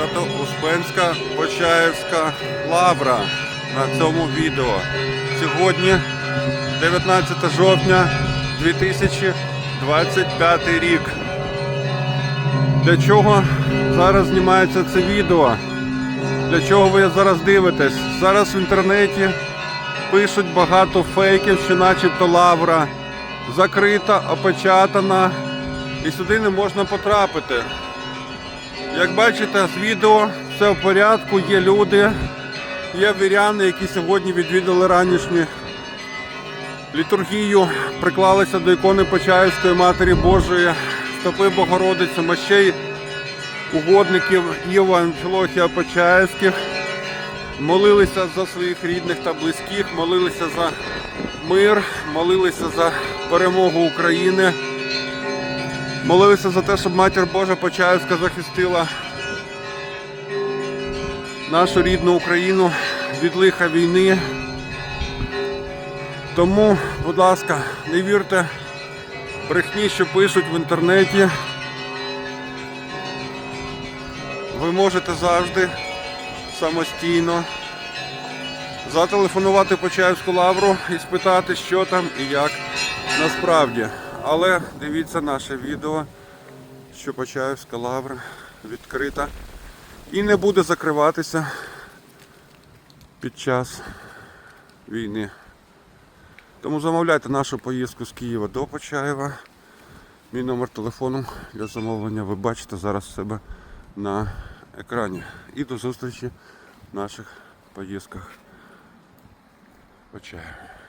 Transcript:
Свято-Успенська Почаївська лавра на цьому відео. Сьогодні 19 жовтня 2025 рік. Для чого зараз знімається це відео? Для чого ви зараз дивитесь? Зараз в інтернеті пишуть багато фейків, що начебто лавра закрита, опечатана і сюди не можна потрапити. Як бачите з відео, все в порядку, є люди, є віряни, які сьогодні відвідали ранішню літургію, приклалися до ікони Почаївської Матері Божої, стопи Богородиці, мощей угодників Іва Амфілохія Почаївських, молилися за своїх рідних та близьких, молилися за мир, молилися за перемогу України. Молилися за те, щоб Матір Божа Почаївська захистила нашу рідну Україну від лиха війни. Тому, будь ласка, не вірте брехні, що пишуть в інтернеті. Ви можете завжди самостійно зателефонувати Почаївську лавру і спитати, що там і як насправді. Але дивіться наше відео, що Почаївська лавра відкрита і не буде закриватися під час війни. Тому замовляйте нашу поїздку з Києва до Почаєва. Мій номер телефону для замовлення ви бачите зараз себе на екрані. І до зустрічі в наших поїздках в Почаєві.